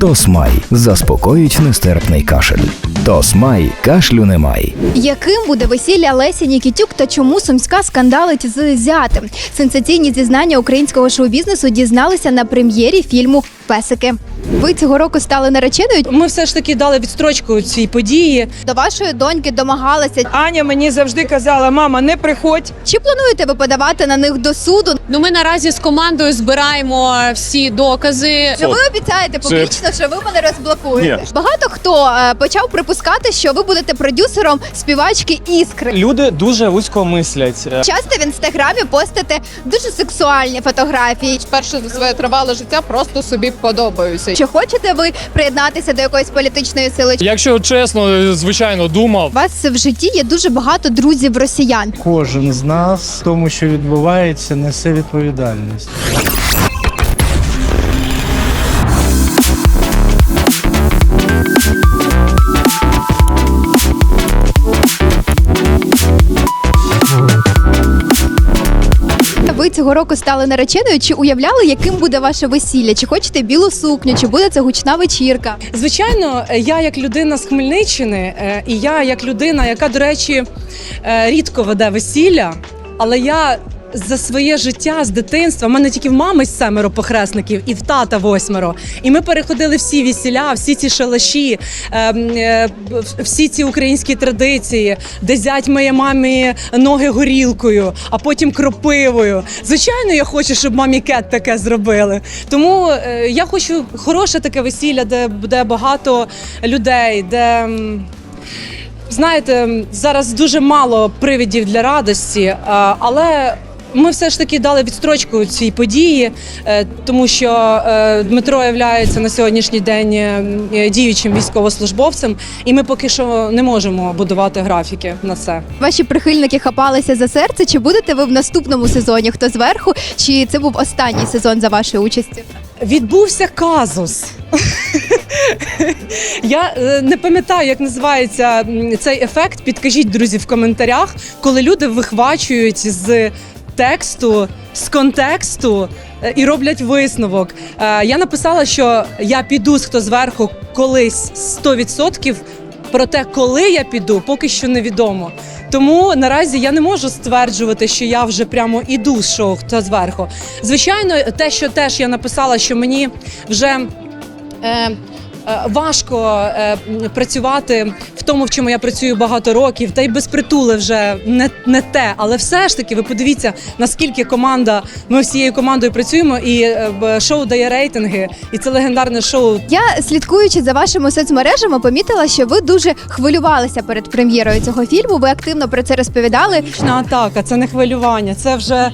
Тосмай заспокоїть нестерпний кашель. Тосмай кашлю немає. Яким буде весілля Лесі Нікітюк та чому Сумська скандалить з зятем? Сенсаційні зізнання українського шоу-бізнесу дізналися на прем'єрі фільму Песики. Ви цього року стали нареченою. Ми все ж таки дали відстрочку цій події. До вашої доньки домагалися. Аня мені завжди казала: мама, не приходь. Чи плануєте ви подавати на них до суду? Ну, ми наразі з командою збираємо всі докази. Чи ви обіцяєте публічно, що ви мене розблокуєте? Ні. Багато хто е, почав припускати, що ви будете продюсером співачки іскри. Люди дуже вузько мислять. Е, Часто в інстаграмі постите дуже сексуальні фотографії. перше за своє тривале життя просто собі подобаюся. Чи хочете ви приєднатися до якоїсь політичної сили? Якщо чесно, звичайно, думав. У вас в житті є дуже багато друзів росіян. Кожен з нас в тому, що відбувається, несе відповідальність. Цього року стали нареченою. Чи уявляли, яким буде ваше весілля? Чи хочете білу сукню? Чи буде це гучна вечірка? Звичайно, я як людина з Хмельниччини, е, і я як людина, яка, до речі, е, рідко веде весілля, але я. За своє життя з дитинства в мене тільки в мами семеро похресників і в тата восьмеро. І ми переходили всі весіля, всі ці шалаші, е, е, всі ці українські традиції, де зять моє мамі ноги горілкою, а потім кропивою. Звичайно, я хочу, щоб мамі кет таке зробили. Тому е, я хочу хороше таке весілля, де буде багато людей, де. Знаєте, зараз дуже мало привідів для радості, е, але ми все ж таки дали відстрочку цій події, е, тому що е, Дмитро є на сьогоднішній день е, діючим військовослужбовцем, і ми поки що не можемо будувати графіки на це. Ваші прихильники хапалися за серце. Чи будете ви в наступному сезоні? Хто зверху? Чи це був останній сезон за вашою участю? Відбувся казус. Я не пам'ятаю, як називається цей ефект. Підкажіть, друзі, в коментарях, коли люди вихвачують з тексту, з контексту е, і роблять висновок. Е, Я написала, що я піду з хто зверху колись 100%, Проте, коли я піду, поки що невідомо. Тому наразі я не можу стверджувати, що я вже прямо іду з шоу хто зверху. Звичайно, те, що теж я написала, що мені вже. Е, Важко е, працювати в тому, в чому я працюю багато років, та й безпритули вже не, не те. Але все ж таки, ви подивіться, наскільки команда, ми всією командою працюємо, і е, шоу дає рейтинги, і це легендарне шоу Я слідкуючи за вашими соцмережами, помітила, що ви дуже хвилювалися перед прем'єрою цього фільму. Ви активно про це розповідали. Атака, це не хвилювання, це вже е,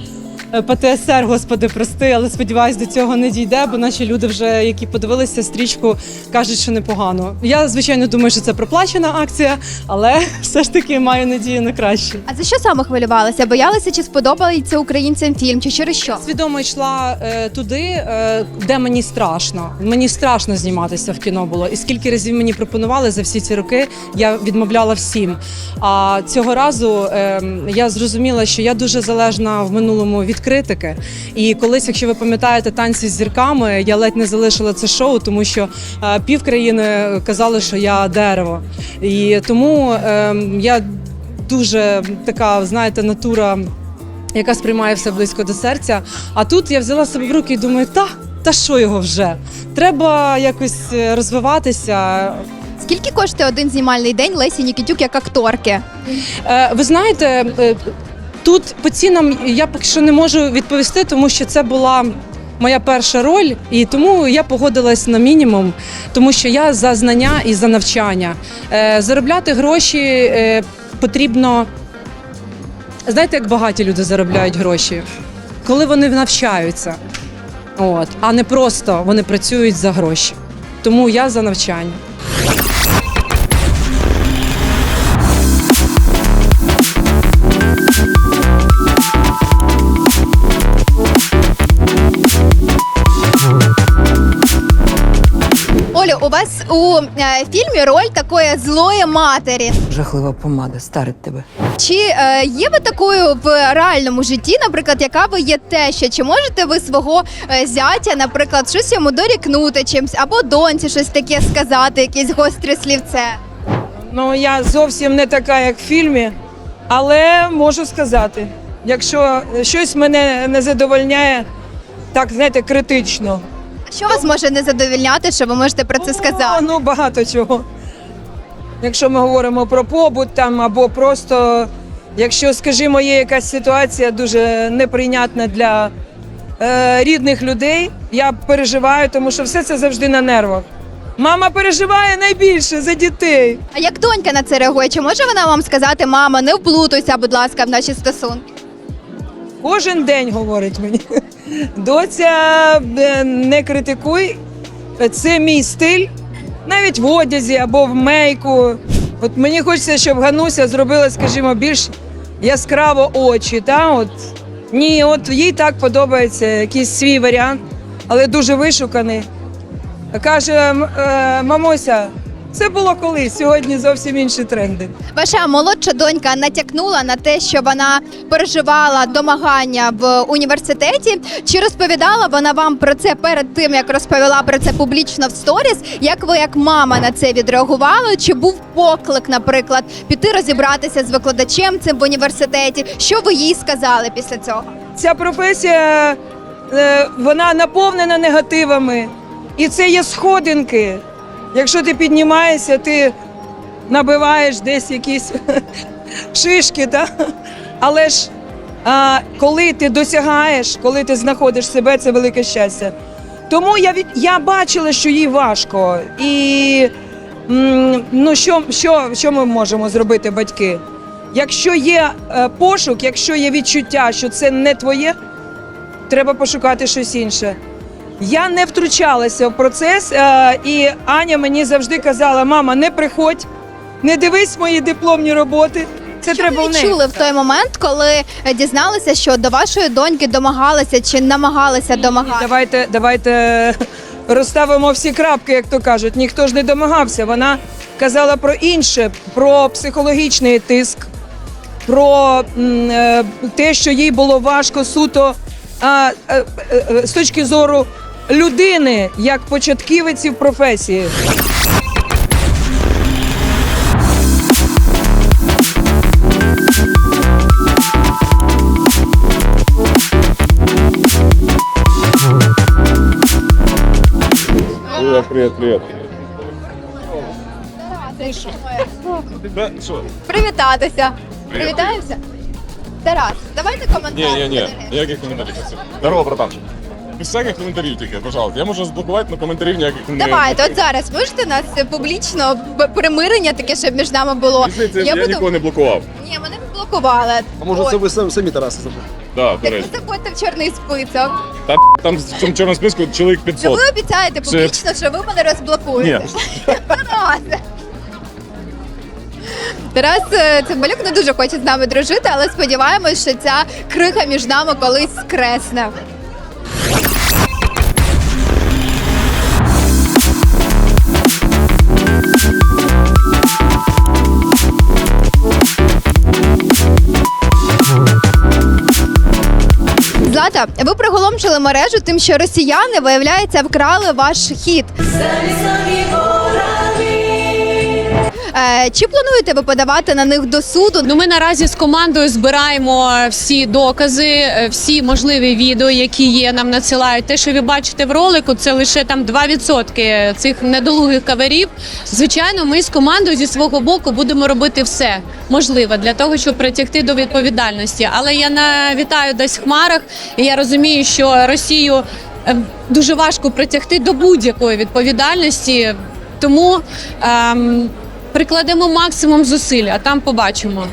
ПТСР, господи, прости, але сподіваюсь, до цього не дійде, бо наші люди, вже які подивилися стрічку, кажуть, що непогано. Я звичайно думаю, що це проплачена акція, але все ж таки маю надію на краще. А за що саме хвилювалися? Боялися, чи сподобається українцям фільм, чи через що? Свідомо йшла е, туди, е, де мені страшно. Мені страшно зніматися в кіно було. І скільки разів мені пропонували за всі ці роки, я відмовляла всім. А цього разу е, я зрозуміла, що я дуже залежна в минулому від критики. І колись, якщо ви пам'ятаєте танці з зірками, я ледь не залишила це шоу, тому що е, пів країни казали, що я дерево. І тому е, я дуже така, знаєте, натура яка сприймає все близько до серця. А тут я взяла себе в руки і думаю, та, та що його вже? Треба якось е, розвиватися. Скільки коштує один знімальний день Лесі Нікітюк як акторки? Е, ви знаєте, тут по цінам я поки що не можу відповісти, тому що це була. Моя перша роль, і тому я погодилась на мінімум, тому що я за знання і за навчання. Е, заробляти гроші е, потрібно. Знаєте, як багаті люди заробляють гроші? Коли вони навчаються, от, а не просто вони працюють за гроші. Тому я за навчання. У вас у е, фільмі роль такої злої матері. Жахлива помада старить тебе. Чи е, є ви такою в реальному житті, наприклад, яка ви є теща? Чи можете ви свого е, зятя, наприклад, щось йому дорікнути чимсь або доньці щось таке сказати, якесь гостре слівце? Ну я зовсім не така, як в фільмі, але можу сказати, якщо щось мене не задовольняє, так знаєте, критично. Що вас може не задовільняти, що ви можете про це сказати? ну багато чого. Якщо ми говоримо про побут там або просто, якщо, скажімо, є якась ситуація дуже неприйнятна для е, рідних людей, я переживаю, тому що все це завжди на нервах. Мама переживає найбільше за дітей. А як донька на це реагує? Чи може вона вам сказати, мама, не вплутуйся, будь ласка, в наші стосунки? Кожен день говорить мені. Доця, е, не критикуй, це мій стиль, навіть в одязі або в мейку. От мені хочеться, щоб Гануся зробила, скажімо, більш яскраво очі. Та? От. Ні, от їй так подобається якийсь свій варіант, але дуже вишуканий. Каже, «М- е, мамуся, це було колись, сьогодні зовсім інші тренди. Ваша молодша донька натякнула на те, що вона переживала домагання в університеті. Чи розповідала вона вам про це перед тим, як розповіла про це публічно в сторіс? Як ви, як мама, на це відреагували? Чи був поклик, наприклад, піти розібратися з викладачем цим в університеті? Що ви їй сказали після цього? ця професія е, вона наповнена негативами. І це є сходинки. Якщо ти піднімаєшся, ти набиваєш десь якісь шишки. Та? Але ж а, коли ти досягаєш, коли ти знаходиш себе, це велике щастя. Тому я, від, я бачила, що їй важко. І ну, що, що, що ми можемо зробити, батьки? Якщо є е, пошук, якщо є відчуття, що це не твоє, треба пошукати щось інше. Я не втручалася в процес, е, і Аня мені завжди казала: мама, не приходь, не дивись мої дипломні роботи. Це Що треба ви в неї. відчули в той момент, коли е, дізналися, що до вашої доньки домагалися чи намагалися домагатися? Давайте, давайте розставимо всі крапки, як то кажуть. Ніхто ж не домагався. Вона казала про інше, про психологічний тиск, про м, е, те, що їй було важко суто а, е, е, е, з точки зору людини, як початківиці в професії. Привет, привет, привет. Да, що? Привітатися. Привітаємося? Тарас, давайте коментар. Ні, ні, ні, ніяких коментарів. Здорово, братанчик. Без всяких коментарів тільки, пожалуйста. Я можу заблокувати, але коментарів ніяких не Давайте, от зараз можете нас публічно б- примирення таке, щоб між нами було. Пізніше, я, буду- нікого не блокував. Ні, мене не блокували. А може От. це ви самі, самі Тараси забули? Да, до Так речі. ви заходьте в чорний список. Та там в цьому чорному списку чоловік Чи 500. ви обіцяєте Це- публічно, що ви мене розблокуєте? Тарас! Тарас е, Цимбалюк не дуже хоче з нами дружити, але сподіваємось, що ця крига між нами колись скресне. Злата, ви приголомшили мережу тим, що росіяни, виявляється, вкрали ваш хіт. Е, чи плануєте ви подавати на них до суду? Ну, ми наразі з командою збираємо всі докази, е, всі можливі відео, які є, нам надсилають. Те, що ви бачите в ролику, це лише там 2% цих недолугих каверів. Звичайно, ми з командою зі свого боку будемо робити все можливе для того, щоб притягти до відповідальності. Але я на вітаю десь в хмарах, і я розумію, що Росію е, дуже важко притягти до будь-якої відповідальності. Тому ем, прикладемо максимум зусиль, а там побачимо.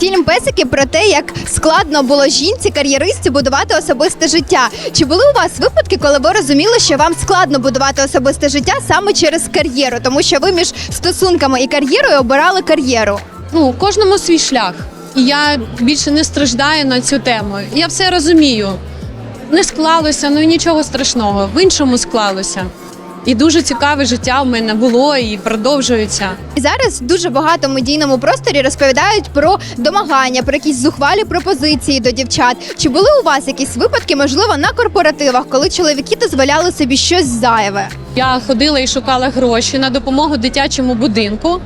Фільм Песики про те, як складно було жінці кар'єристі будувати особисте життя. Чи були у вас випадки, коли ви розуміли, що вам складно будувати особисте життя саме через кар'єру, тому що ви між стосунками і кар'єрою обирали кар'єру? Ну, кожному свій шлях. І я більше не страждаю на цю тему. Я все розумію. Не склалося, ну і нічого страшного. В іншому склалося. І дуже цікаве життя у мене було і продовжується. І зараз дуже багато в медійному просторі розповідають про домагання, про якісь зухвалі пропозиції до дівчат. Чи були у вас якісь випадки, можливо, на корпоративах, коли чоловіки дозволяли собі щось зайве? Я ходила і шукала гроші на допомогу дитячому будинку.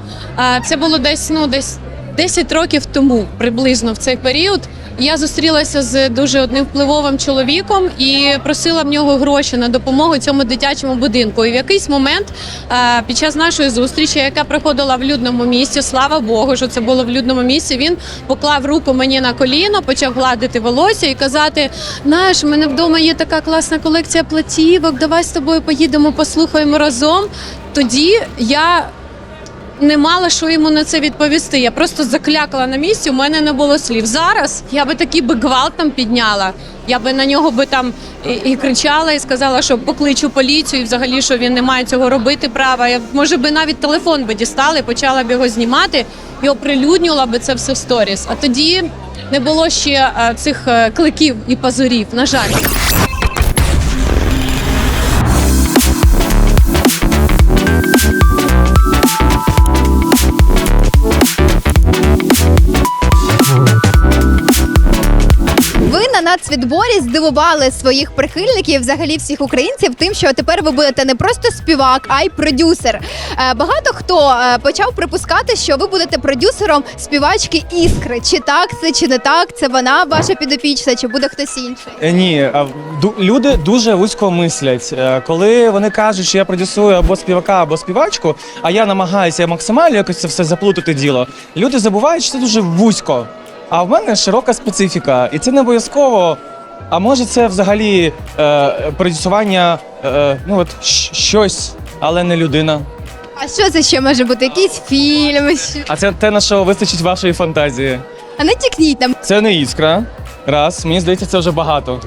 Це було десь ну десь 10 років тому, приблизно в цей період. Я зустрілася з дуже одним впливовим чоловіком і просила в нього гроші на допомогу цьому дитячому будинку. І в якийсь момент е, під час нашої зустрічі, яка проходила в людному місці, слава Богу, що це було в людному місці. Він поклав руку мені на коліно, почав гладити волосся і казати: знаєш, у мене вдома є така класна колекція платівок. Давай з тобою поїдемо, послухаємо разом. Тоді я не мала що йому на це відповісти. Я просто заклякала на місці. У мене не було слів. Зараз я би такий би гвалт там підняла. Я би на нього би там і, і кричала, і сказала, що покличу поліцію, і взагалі що він не має цього робити права. Я може би навіть телефон би дістала і почала б його знімати і оприлюднювала би це все в сторіс. А тоді не було ще е, цих е, кликів і пазурів. На жаль. На нацвідборі здивували своїх прихильників, взагалі всіх українців, тим, що тепер ви будете не просто співак, а й продюсер. Е, Багато хто е, почав припускати, що ви будете продюсером співачки іскри. Чи так це, чи не так? Це вона ваша підопічна, чи буде хтось інший? Е, Ні, люди дуже вузько мислять. Коли вони кажуть, що я продюсую або співака, або співачку, а я намагаюся максимально якось це все заплутати діло. Люди забувають, що це дуже вузько. А в мене широка специфіка, і це не обов'язково. А може, це взагалі е, продюсування, е, ну от щ- щось, але не людина. А що це ще може бути? Якийсь фільм? А це те, на що вистачить вашої фантазії. А не тікніть нам. Це не іскра. Раз, мені здається, це вже багато.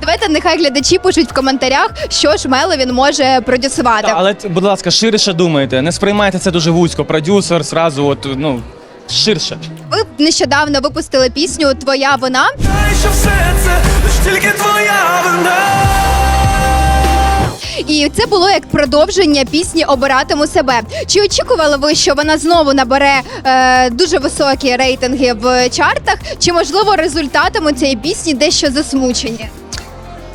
Давайте нехай глядачі пишуть в коментарях, що ж Мело він може продюсувати. Та, але, будь ласка, ширше думайте. Не сприймайте це дуже вузько. Продюсер, зразу, от, ну, ширше. Ви нещодавно випустили пісню Твоя вона? Що все це тільки твоя вина. І це було як продовження пісні Обиратиму себе. Чи очікували ви, що вона знову набере е, дуже високі рейтинги в чартах? Чи можливо результатами цієї пісні дещо засмучені?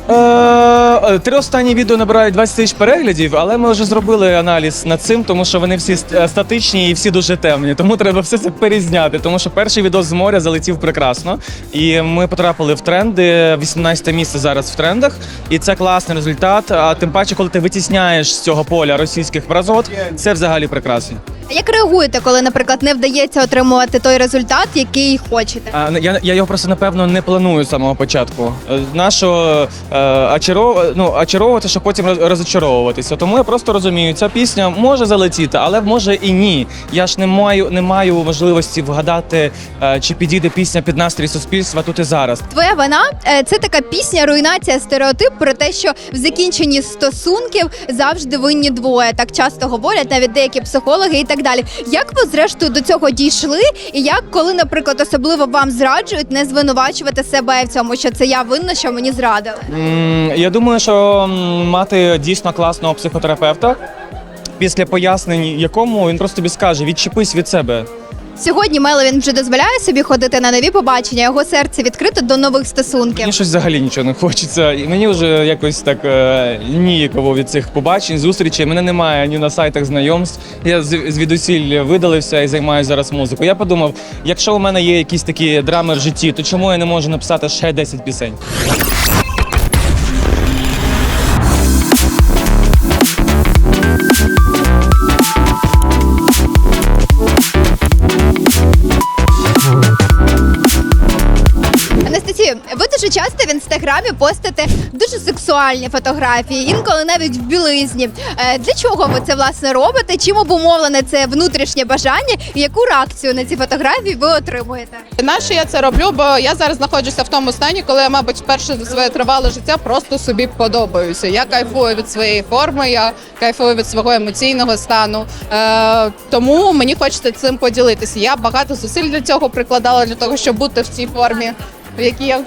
Е, три останні відео набирають 20 тисяч переглядів, але ми вже зробили аналіз над цим, тому що вони всі е, статичні і всі дуже темні. Тому треба все це перезняти. Тому що перший відео з моря залетів прекрасно. І ми потрапили в тренди. 18 місце зараз в трендах. І це класний результат. А тим паче, коли ти витісняєш з цього поля російських мразот, це взагалі прекрасно. А Як реагуєте, коли, наприклад, не вдається отримувати той результат, який хочете? А, я, я його просто напевно не планую з самого початку. Е, Нащо е, очаров, ну, очаровувати, щоб потім роз- розочаровуватися. Тому я просто розумію, ця пісня може залетіти, але може і ні. Я ж не маю, не маю можливості вгадати, е, чи підійде пісня під настрій суспільства тут і зараз. Твоя вина е, це така пісня, руйнація стереотип про те, що в закінченні стосунків завжди винні двоє. Так часто говорять навіть деякі психологи і так далі. Як ви зрештою до цього дійшли? І як, коли, наприклад, особливо вам зраджують, не звинувачувати себе в цьому, що це я винна, що мені зрадили? Я думаю, що мати дійсно класного психотерапевта, після пояснень якому він просто тобі скаже: відчепись від себе. Сьогодні Меловін вже дозволяє собі ходити на нові побачення. Його серце відкрите до нових стосунків. Мені щось взагалі нічого не хочеться. І мені вже якось так е, ніяково від цих побачень, зустрічей. Мене немає ні на сайтах знайомств. Я з- звідусіль видалився і займаюся зараз музикою. Я подумав, якщо у мене є якісь такі драми в житті, то чому я не можу написати ще 10 пісень? Дуже часто в інстаграмі постите дуже сексуальні фотографії, інколи навіть в білизні. Е, Для чого ви це власне робите? Чим обумовлене це внутрішнє бажання? І яку реакцію на ці фотографії ви отримуєте? Нащо я це роблю? Бо я зараз знаходжуся в тому стані, коли я, мабуть, вперше за своє тривале життя просто собі подобаюся. Я кайфую від своєї форми, я кайфую від свого емоційного стану. Е, тому мені хочеться цим поділитися. Я багато зусиль для цього прикладала для того, щоб бути в цій формі, в якій я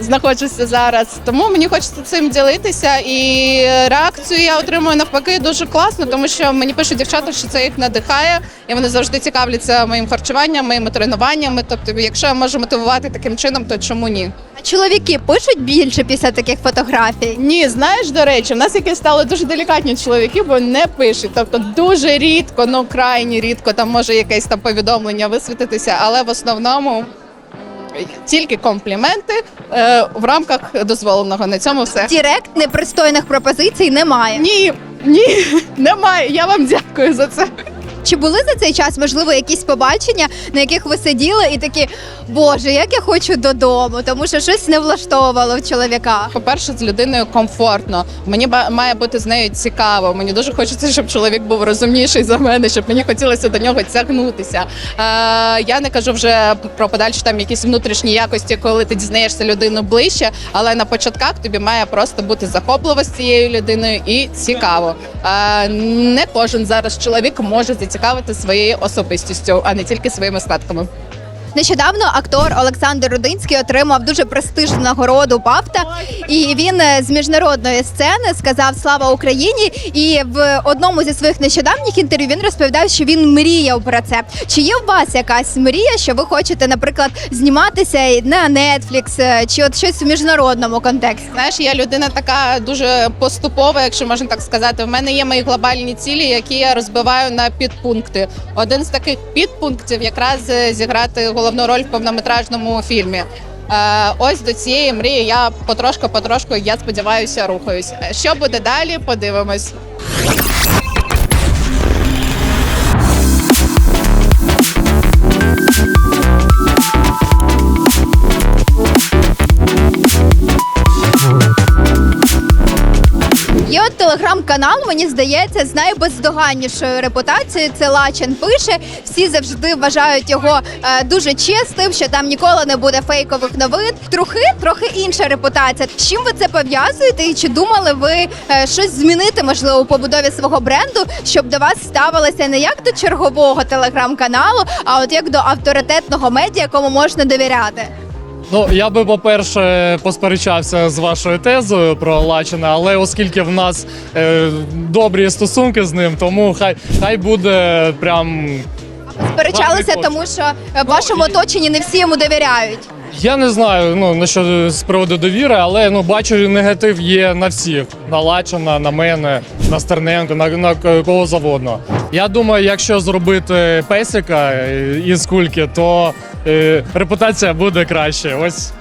знаходжуся зараз. Тому мені хочеться цим ділитися. І реакцію я отримую навпаки дуже класно, тому що мені пишуть дівчата, що це їх надихає, і вони завжди цікавляться моїм харчуванням, моїми тренуваннями. Тобто, якщо я можу мотивувати таким чином, то чому ні? А чоловіки пишуть більше після таких фотографій? Ні, знаєш, до речі, в нас якісь стали дуже делікатні чоловіки, бо не пишуть. Тобто дуже рідко, ну крайні рідко там може якесь там повідомлення висвітитися, але в основному тільки компліменти е, в рамках дозволеного. На цьому все. Дірект непристойних пропозицій немає. Ні, ні, немає. Я вам дякую за це. Чи були за цей час можливо якісь побачення, на яких ви сиділи і такі, боже, як я хочу додому, тому що щось не влаштовувало в чоловіка. По-перше, з людиною комфортно. Мені має бути з нею цікаво. Мені дуже хочеться, щоб чоловік був розумніший за мене, щоб мені хотілося до нього тягнутися. Е, я не кажу вже про подальші там якісь внутрішні якості, коли ти дізнаєшся людину ближче, але на початках тобі має просто бути захопливо з цією людиною і цікаво. Е, не кожен зараз чоловік може зацікавити своєю особистістю, а не тільки своїми статками. Нещодавно актор Олександр Рудинський отримав дуже престижну нагороду Пафта, і він е, з міжнародної сцени сказав Слава Україні! І в одному зі своїх нещодавніх інтерв'ю він розповідав, що він мріяв про це. Чи є у вас якась мрія, що ви хочете, наприклад, зніматися на Netflix, е, чи от щось у міжнародному контексті? Знаєш, я людина така дуже поступова, якщо можна так сказати. В мене є мої глобальні цілі, які я розбиваю на підпункти. Один з таких підпунктів якраз е, зіграти головну роль в повнометражному фільмі. Е, ось до цієї мрії я потрошку-потрошку, я сподіваюся, рухаюсь. Що буде далі? Подивимось. Телеграм-канал, мені здається, з найбездоганнішою репутацією. Це Лачен пише. Всі завжди вважають його е, дуже чистим, що там ніколи не буде фейкових новин. Трохи трохи інша репутація. З чим ви це пов'язуєте? І чи думали ви е, щось змінити можливо у побудові свого бренду, щоб до вас ставилося не як до чергового телеграм-каналу, а от як до авторитетного медіа, якому можна довіряти? Ну я би, по-перше, посперечався з вашою тезою про Лачина, але оскільки в нас е, добрі стосунки з ним, тому хай хай буде прям. Сперечалися, Вам не тому що е, в вашому оточенні не всі йому довіряють. Я не знаю, ну на що з приводу довіри, але ну бачу, негатив є на всіх: на Лачина, на мене, на Стерненко, на, на кого завгодно. Я думаю, якщо зробити песика е, із кульки, то репутація буде краще. Ось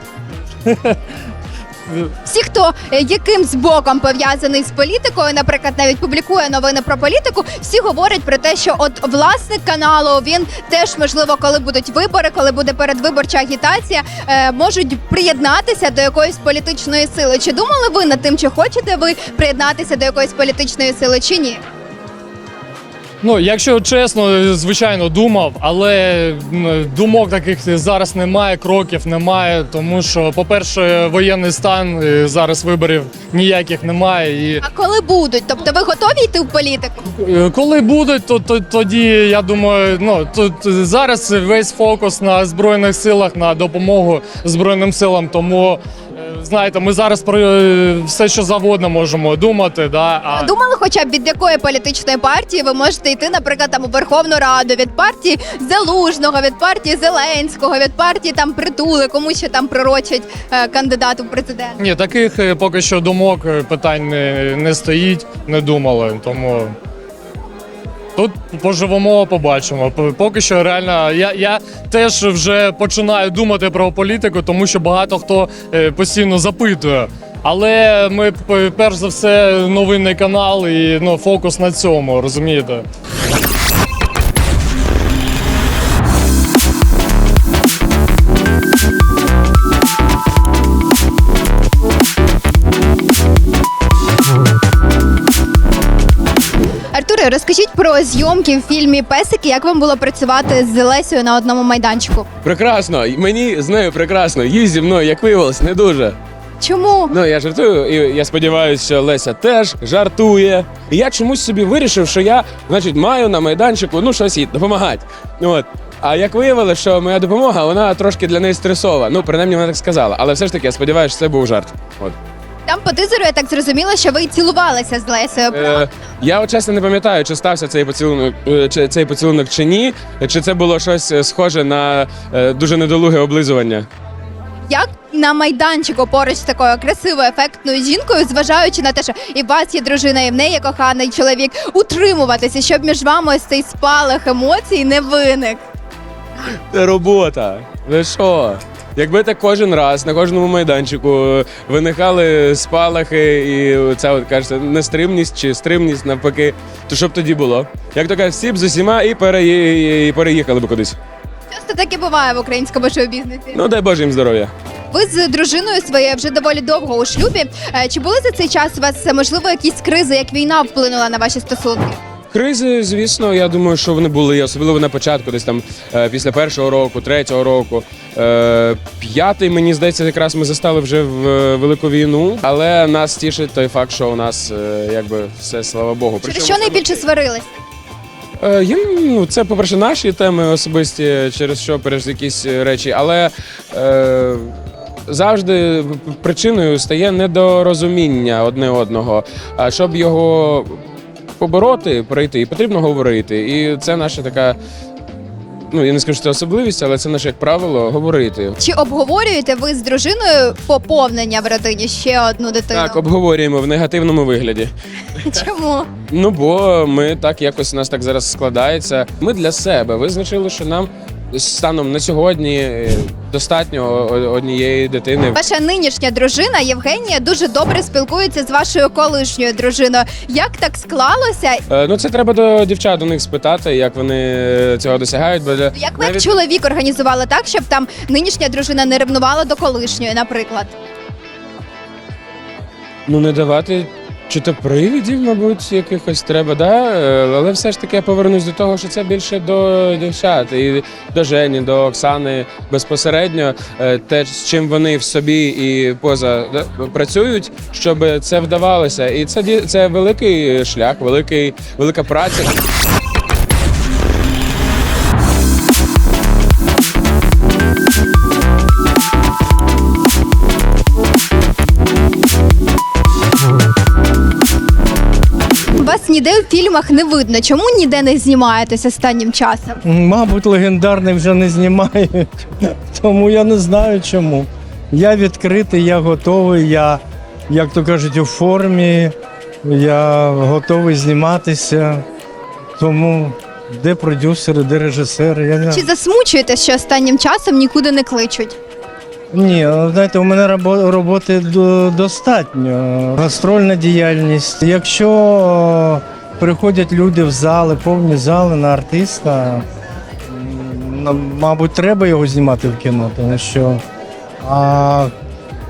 Всі, хто е, якимсь боком пов'язаний з політикою, наприклад, навіть публікує новини про політику, всі говорять про те, що от власник каналу він теж можливо, коли будуть вибори, коли буде передвиборча агітація, е, можуть приєднатися до якоїсь політичної сили. Чи думали ви над тим, чи хочете ви приєднатися до якоїсь політичної сили, чи ні? Ну, якщо чесно, звичайно, думав, але думок таких зараз немає, кроків немає, тому що, по-перше, воєнний стан е, зараз виборів ніяких немає. І А коли будуть? Тобто ви готові йти в політику? е, коли будуть, то, то тоді я думаю, ну тут зараз весь фокус на збройних силах, на допомогу збройним силам. Тому знаєте, ми зараз про е, все, що завгодно можемо думати. Да, а... Думали, хоча б від якої політичної партії ви можете йти, наприклад, там у Верховну Раду від партії Залужного, від партії Зеленського, від партії там притули, кому ще там пророчать е, кандидату в президент. Ні, таких е, поки що думок е, питань не, не стоїть, не думали. Тому тут поживемо, побачимо. Поки що реально, я, я теж вже починаю думати про політику, тому що багато хто е, постійно запитує. Але ми перш за все новинний канал і ну, фокус на цьому, розумієте? Розкажіть про зйомки в фільмі Песики. Як вам було працювати з Лесею на одному майданчику? Прекрасно, мені з нею прекрасно. Їй зі мною, як виявилось, не дуже. Чому? Ну я жартую, і я сподіваюся, що Леся теж жартує. І я чомусь собі вирішив, що я, значить, маю на майданчику ну щось їй допомагати. От. А як виявилося, що моя допомога, вона трошки для неї стресова. Ну, принаймні вона так сказала. Але все ж таки, я сподіваюся, що це був жарт. От. Там по тизеру я так зрозуміла, що ви цілувалися з Лесею. Е, я от чесно не пам'ятаю, чи стався цей поцілунок, е, чи цей поцілунок чи ні, чи це було щось е, схоже на е, дуже недолуге облизування. Як на майданчику поруч з такою красивою, ефектною жінкою, зважаючи на те, що і у вас є дружина, і в неї є коханий чоловік, утримуватися, щоб між вами ось цей спалах емоцій не виник. Це робота. Ви що? Якби так кожен раз на кожному майданчику виникали спалахи і ця от кажете, нестримність чи стримність навпаки, то що б тоді було? Як то кажуть, всі б з усіма і, переї- і переїхали б кудись. Часто так і буває в українському шоу-бізнесі. Ну дай Боже їм здоров'я. Ви з дружиною своєю вже доволі довго у шлюбі. Е, Чи були за цей час у вас е, можливо якісь кризи, як війна вплинула на ваші стосунки? Кризи, звісно, я думаю, що вони були, особливо на початку, десь там е, після першого року, третього року. Е, П'ятий, мені здається, якраз ми застали вже в е, велику війну, але нас тішить той факт, що у нас якби все слава Богу. Через що найбільше сварились? Є, ну, це, по-перше, наші теми особисті, через що через якісь речі, але е, завжди причиною стає недорозуміння одне одного. А щоб його побороти, пройти, потрібно говорити. І це наша така. Ну, я не скажу, що це особливість, але це наше як правило говорити. Чи обговорюєте ви з дружиною поповнення в родині ще одну дитину? Так, обговорюємо в негативному вигляді. Чому? Ну бо ми так якось у нас так зараз складається. Ми для себе визначили, що нам станом на сьогодні е, достатньо однієї дитини. Ваша нинішня дружина Євгенія дуже добре спілкується з вашою колишньою дружиною. Як так склалося? Е, Ну це треба до дівчат до них спитати, як вони е, цього досягають. Бо для- Як ви навіть- чоловік організували так, щоб там нинішня дружина не ревнувала до колишньої, наприклад? ну не давати. Чи то привідів, мабуть, якихось треба, да? Е, але все ж таки я повернусь до того, що це більше до дівчат і до Жені, до Оксани безпосередньо е, те, з чим вони в собі і поза да, працюють, щоб це вдавалося. І це це великий шлях, великий, велика праця. Ніде в фільмах не видно. Чому ніде не знімаєтесь останнім часом? Мабуть, легендарний вже не знімають, тому я не знаю чому. Я відкритий, я готовий, я, як то кажуть, у формі, я готовий зніматися. Тому де продюсери, де режисери, я не Чи засмучуєтесь, що останнім часом нікуди не кличуть? Ні, ну, знаєте, у мене роботи достатньо. Гастрольна діяльність. Якщо е, приходять люди в зали, повні зали на артиста, мабуть, треба його знімати в кіно, тому що а,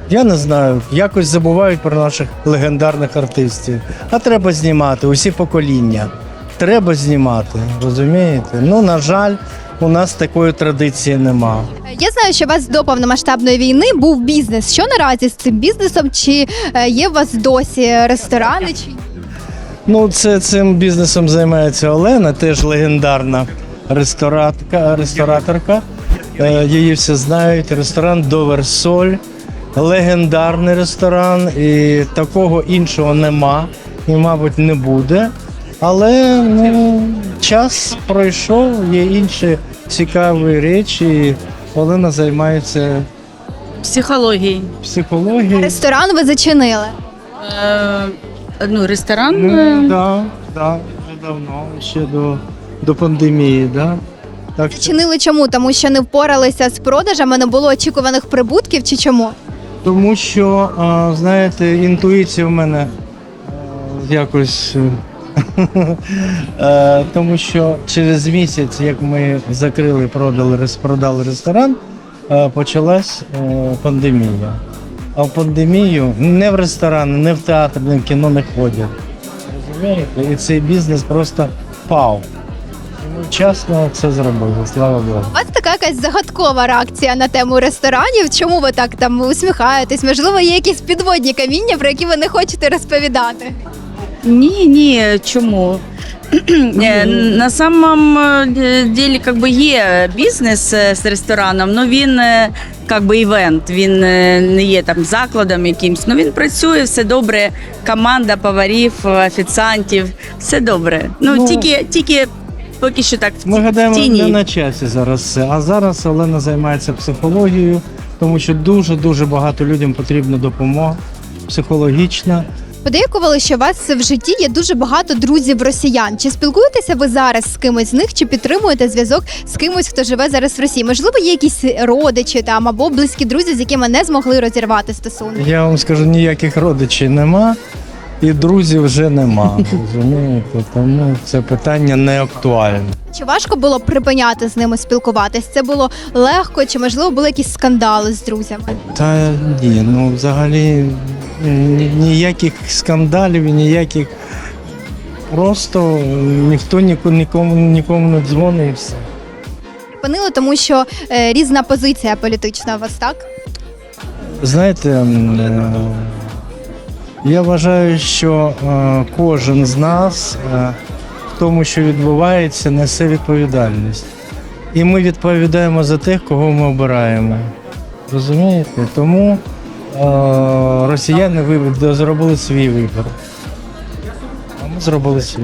я не знаю, якось забувають про наших легендарних артистів. А треба знімати усі покоління. Треба знімати, розумієте? Ну, на жаль, у нас такої традиції нема. Я знаю, що у вас до повномасштабної війни був бізнес. Що наразі з цим бізнесом? Чи е, є у вас досі ресторани? Чи Ну, це цим бізнесом займається Олена, теж легендарна ресторатка, рестораторка. Е, Її всі знають. Ресторан Доверсоль. Легендарний ресторан, і такого іншого нема і, мабуть, не буде. Але ну, час пройшов, є інші цікаві речі. Олена займається Психології. психологією. ресторан ви зачинили? Е, ну, ресторан. Ну, е, да, да, вже давно, ще до, до пандемії, да. Так що, Зачинили чому? Тому що не впоралися з продажами, не було очікуваних прибутків чи чому? тому що, а, знаєте, інтуїція в мене е, якось. е, Тому що через місяць, як ми закрили, продали, рес- продали ресторан, е, почалась е, пандемія. А в пандемію не в ресторани, не в театр, не в кіно не ходять. І цей бізнес просто впав. Вчасно це зробили, слава Богу. У вас така якась загадкова реакція на тему ресторанів. Чому ви так там усміхаєтесь? Можливо, є якісь підводні каміння, про які ви не хочете розповідати. Ні, ні, чому? Е, На самом е, деле как бы є бізнес е, з рестораном, але він как би івент, він не є там закладом якимсь. Ну він працює, все добре. Команда поварів, офіціантів, все добре. Ну, Ну, тільки, тільки поки що так в Ми гадаємо тіні. не на часі зараз це. А зараз Олена займається психологією, тому що дуже дуже багато людям потрібна допомога психологічна. Подейкували, що у вас в житті є дуже багато друзів росіян. Чи спілкуєтеся ви зараз з кимось з них, чи підтримуєте зв'язок з кимось, хто живе зараз в Росії? Можливо, є якісь родичі там або близькі друзі, з якими не змогли розірвати стосунки? Я вам скажу, ніяких родичів нема, і друзів вже нема. Розумієте? Тому це питання не актуальне. Чи важко було припиняти з ними спілкуватись? Це було легко, чи можливо були якісь скандали з друзями? Та ні, ну взагалі ні- ніяких скандалів, ніяких. Просто ніхто ніко- нікому нікому не дзвонить і все. Припинили, тому що е, різна позиція політична у вас, так? Знаєте, м, е, я вважаю, що е, кожен з нас е, в тому, що відбувається, несе відповідальність. І ми відповідаємо за тих, кого ми обираємо. Розумієте? Тому е, росіяни зробили свій вибір. А ми зробили свій.